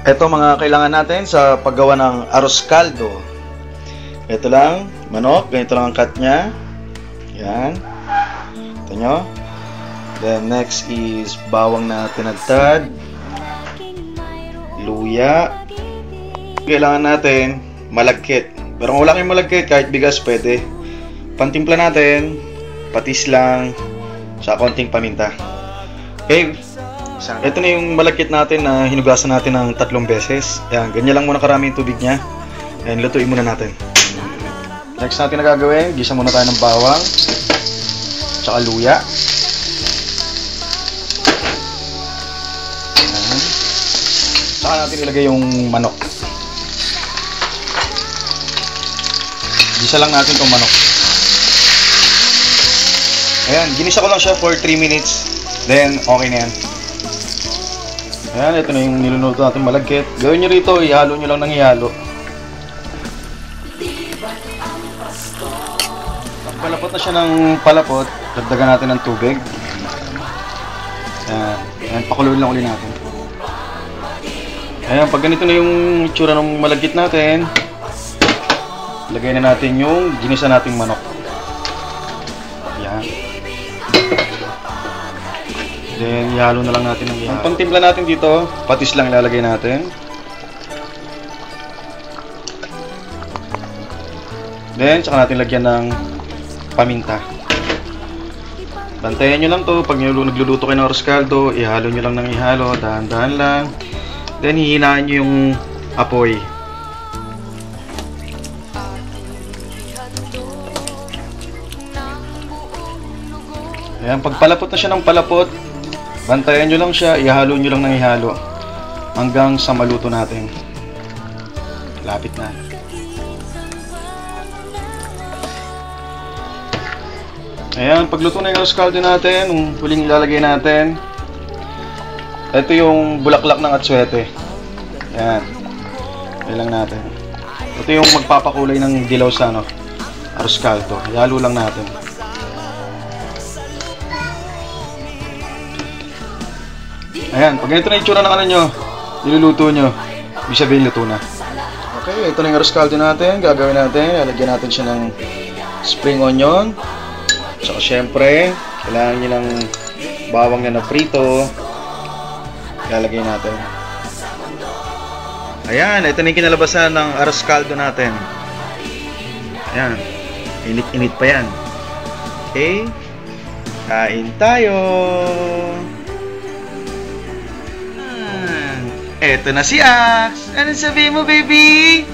Ito mga kailangan natin sa paggawa ng arroz caldo. Ito lang, manok. Ganito lang ang cut niya. Yan. Ito nyo. Then next is bawang na tinagtad. Luya. Kailangan natin malagkit. Pero kung wala kayong malagkit, kahit bigas pwede. Pantimpla natin, patis lang, sa konting paminta. Okay, ito na yung malagkit natin na hinugasan natin ng tatlong beses. Ayan, ganyan lang muna karami yung tubig niya. Ayan, lutuin muna natin. Next natin na gagawin, gisa muna tayo ng bawang. Tsaka luya. Ayan. Tsaka natin ilagay yung manok. Gisa lang natin itong manok. Ayan, ginisa ko lang siya for 3 minutes. Then, okay na yan. Ayan, ito na yung niluluto natin malagkit. Gawin nyo rito, ihalo nyo lang ng ihalo. Pag palapot na siya ng palapot, dagdagan natin ng tubig. Ayan, ayan pakuluin lang ulit natin. Ayan, pag ganito na yung itsura ng malagkit natin, lagay na natin yung ginisa nating manok. Then, ihalo na lang natin ng ihalo. Ang pangtimpla natin dito, patis lang ilalagay natin. Then, saka natin lagyan ng paminta. Bantayan nyo lang to pag nagluluto kayo ng arroz caldo, ihalo nyo lang ng ihalo, dahan-dahan lang. Then, hihinaan nyo yung apoy. Ayan, pag palapot na siya ng palapot, bantayan nyo lang siya, ihalo nyo lang ng ihalo hanggang sa maluto natin. Lapit na. Ayan, pagluto na yung arroz caldo natin, yung huling ilalagay natin, ito yung bulaklak ng atsuete. Ayan. Ayan lang natin. Ito yung magpapakulay ng dilaw sa ano, arroz caldo. Ihalo lang natin. Ayan, pag ganito na itsura ng ano nyo, niluluto nyo, ibig sabihin luto na. Okay, ito na yung arroz caldo natin. Gagawin natin, lalagyan natin siya ng spring onion. Tsaka syempre, kailangan nyo ng bawang na naprito. Lalagay natin. Ayan, ito na yung kinalabasan ng arroz caldo natin. Ayan, init-init pa yan. Okay, kain tayo! Eto na si Ax. Ano sabihin mo, baby?